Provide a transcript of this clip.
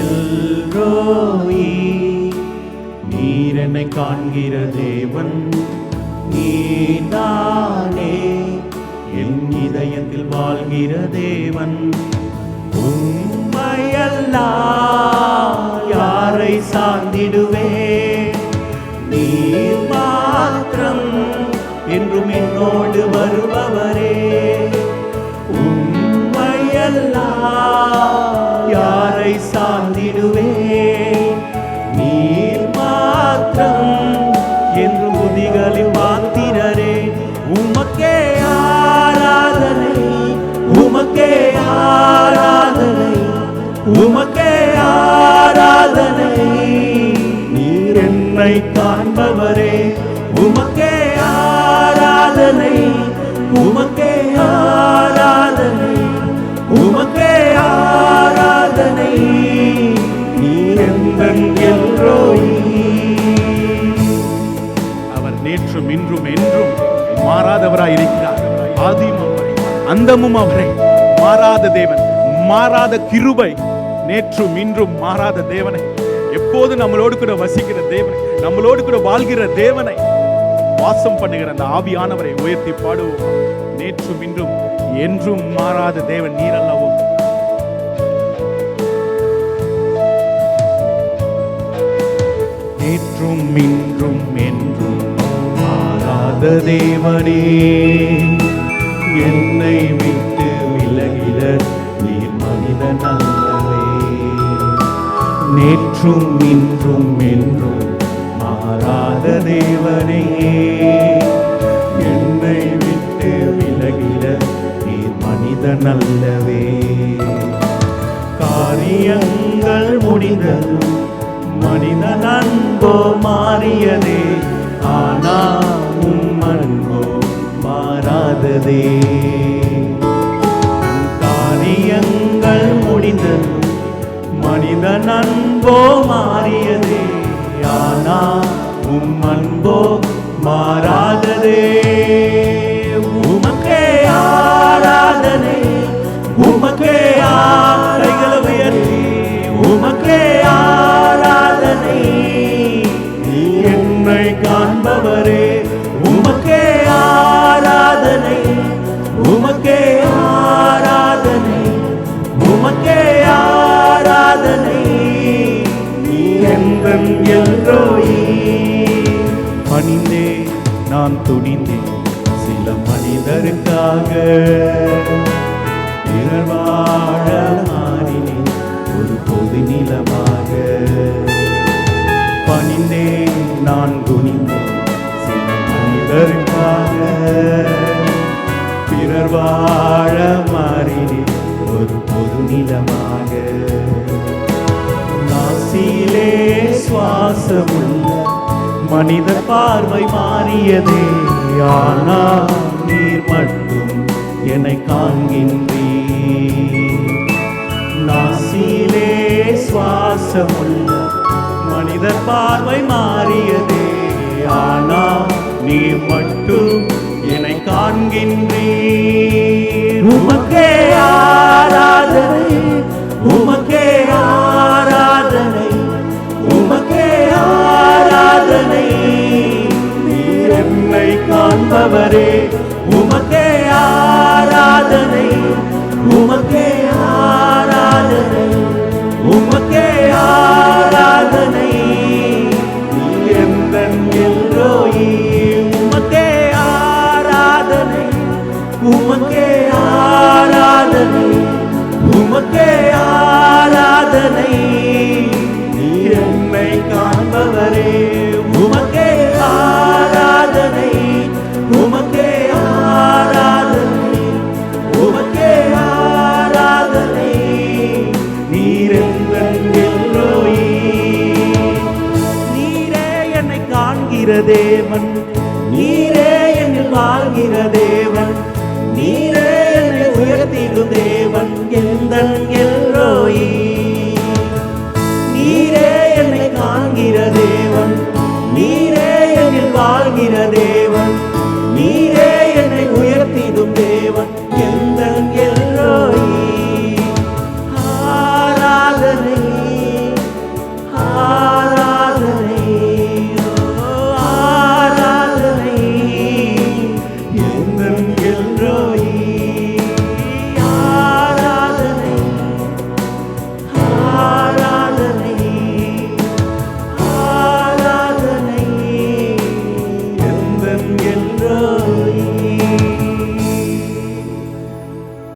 எல்ரோயி நீர் என்னை காண்கிற தேவன் நீதானே. என் இதயத்தில் வாழ்கிற தேவன் உண்மையல்லா யாரை சார்ந்திடுவே நீர் என்னை காண்பவரே உமக்கே ஆராதனை உமக்கே ஆராதனை உமக்கே ஆராதனை. அவர் நேற்றும் இன்றும் என்றும் மாறாதவராய் இருக்கிறார் அந்தமும் அவரே மாறாத தேவன் மாறாத கிருபை நேற்றும் இன்றும் மாறாத தேவனை. எப்போது நம்மளோடு கூட வசிக்கிற தேவனை நம்மளோடு கூட வாழ்கிற தேவனை வாசம் பண்ணுகிற அந்த ஆவியானவரை உயர்த்தி பாடுவோம். நேற்றும் இன்றும் என்றும் மாறாத தேவன் நீர் அல்லவோ? நேற்றும் இன்றும் என்றும் மாறாத தேவனே என்னை விட்டு விலகிட நீர் மனிதன் நேற்றும் இன்றும் என்றும் மாறாத தேவனே. என்னை விட்டு விலகிட நீ மனிதன் அல்லவே. காரியங்கள் முடிந்ததும் மனிதன் அன்போ மாறியதே. அன்போ மாறியதே ஆனா உம் அன்போ மாறாததே. நான் துணிந்தேன் சில மனிதருக்காக. பிறர் மாறினேன் ஒரு பொது நிலமாக. பணிந்தேன் நான் துணிந்தேன் சில மனிதருக்காக. பிறர் வாழ மாறினேன் ஒரு பொது நிலமாக. நாசிலே சுவாசமுள்ள மனித பார்வை மாறியதே. ஆனால் நீர் மட்டும் என்னை காண்கின்றீர். நாசியிலே சுவாசமுள்ள மனித பார்வை மாறியதே. ஆனால் நீர் மட்டும் என்னை காண்கின்றீர். வாழ்கிற தேவன் நீரே எங்கள் வாழ்கிற தேவன். நீரே என்னை உயர்த்திடும் தேவன். எந்த